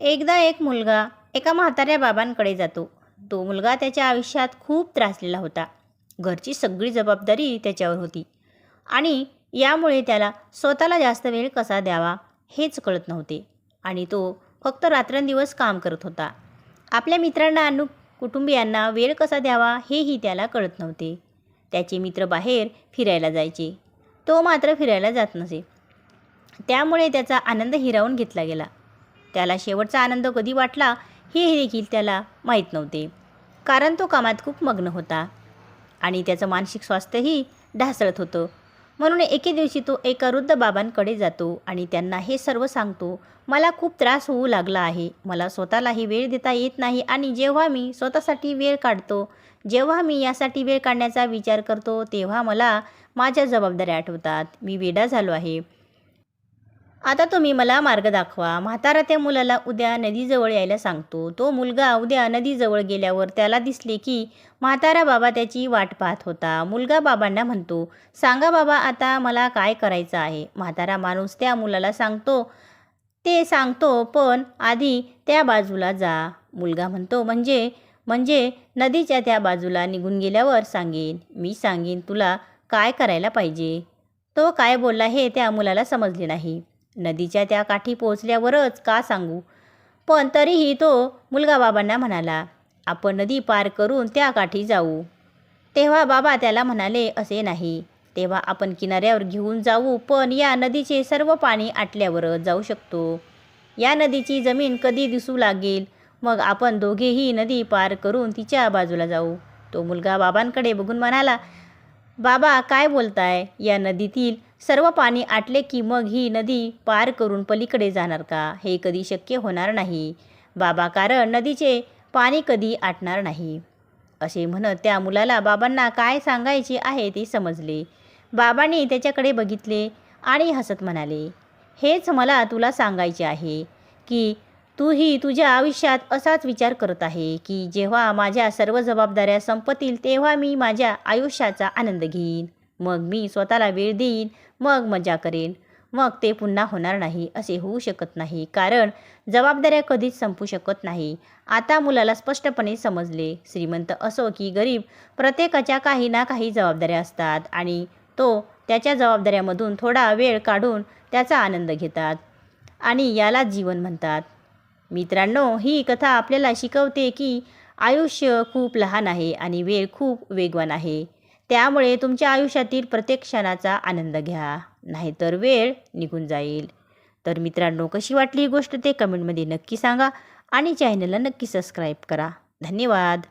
एकदा एक मुलगा एका म्हाताऱ्या बाबांकडे जातो. तो मुलगा त्याच्या आयुष्यात खूप त्रासलेला होता. घरची सगळी जबाबदारी त्याच्यावर होती. आणि यामुळे त्याला स्वतःला जास्त वेळ कसा द्यावा हेच कळत नव्हते. आणि तो फक्त रात्रंदिवस काम करत होता. आपल्या मित्रांना अनु कुटुंबियांना वेळ कसा द्यावा हेही त्याला कळत नव्हते. त्याचे मित्र बाहेर फिरायला जायचे. तो मात्र फिरायला जात नसे. त्यामुळे त्याचा आनंद हिरावून घेतला गेला. त्याला शेवटचा आनंद कधी वाटला हे देखील त्याला माहीत नव्हते. कारण तो कामात खूप मग्न होता. आणि त्याचं मानसिक स्वास्थ्यही ढासळत होतं. म्हणून एके दिवशी तो एका वृद्ध बाबांकडे जातो आणि त्यांना हे सर्व सांगतो मला खूप त्रास होऊ लागला आहे. मला स्वतःलाही वेळ देता येत नाही आणि जेव्हा मी स्वतःसाठी वेळ काढतो जेव्हा मी यासाठी वेळ काढण्याचा विचार करतो तेव्हा मला माझ्या जबाबदाऱ्या आठवतात. मी वेडा झालो आहे. आता तुम्ही मला मार्ग दाखवा. म्हातारा त्या मुलाला उद्या नदीजवळ यायला सांगतो. तो मुलगा उद्या नदीजवळ गेल्यावर त्याला दिसले की म्हातारा बाबा त्याची वाट पाहत होता. मुलगा बाबांना म्हणतो सांगा बाबा आता मला काय करायचं आहे? म्हातारा माणूस त्या मुलाला सांगतो ते सांगतो पण आधी त्या बाजूला जा. मुलगा म्हणतो म्हणजे म्हणजे नदीच्या त्या बाजूला निघून गेल्यावर सांगेन. मी सांगेन तुला काय करायला पाहिजे. तो काय बोलला हे त्या मुलाला समजले नाही. नदीच्या त्या काठी पोहोचल्यावरच का सांगू? पण तरीही तो मुलगा बाबांना म्हणाला आपण नदी पार करून त्या काठी जाऊ. तेव्हा बाबा त्याला म्हणाले असे नाही. तेव्हा आपण किनाऱ्यावर घेऊन जाऊ पण या नदीचे सर्व पाणी आटल्यावरच जाऊ शकतो. या नदीची जमीन कधी दिसू लागेल? मग आपण दोघेही नदी पार करून तिच्या बाजूला जाऊ. तो मुलगा बाबांकडे बघून म्हणाला बाबा काय बोलताय? या नदीतील सर्व पाणी आटले की मग ही नदी पार करून पलीकडे जाणार का? हे कधी शक्य होणार नाही. बाबा कारण नदीचे पाणी कधी आटणार नाही. असे म्हणत त्या मुलाला बाबांना काय सांगायचे आहे ते समजले. बाबांनी त्याच्याकडे बघितले आणि हसत म्हणाले हेच मला तुला सांगायचे आहे की तूही तुझ्या आयुष्यात असाच विचार करत आहे की जेव्हा माझ्या सर्व जबाबदाऱ्या संपतील तेव्हा मी माझ्या आयुष्याचा आनंद घेईन. मग मी स्वतःला वेळ देईन मग मजा करेन. मग ते पुन्हा होणार नाही असे होऊ शकत नाही कारण जबाबदाऱ्या कधीच संपू शकत नाही. आता मुलाला स्पष्टपणे समजले. श्रीमंत असो की गरीब प्रत्येकाच्या काही ना काही जबाबदाऱ्या असतात आणि तो त्याच्या जबाबदाऱ्यामधून थोडा वेळ काढून त्याचा आनंद घेतात आणि याला जीवन म्हणतात. मित्रांनो ही कथा आपल्याला शिकवते की आयुष्य खूप लहान आहे आणि वेळ खूप वेगवान आहे. त्यामुळे तुमच्या आयुष्यातील प्रत्येक क्षणाचा आनंद घ्या नाहीतर वेळ निघून जाईल. तर मित्रांनो कशी वाटली ही गोष्ट ते कमेंटमध्ये नक्की सांगा आणि चॅनलला नक्की सबस्क्राईब करा. धन्यवाद!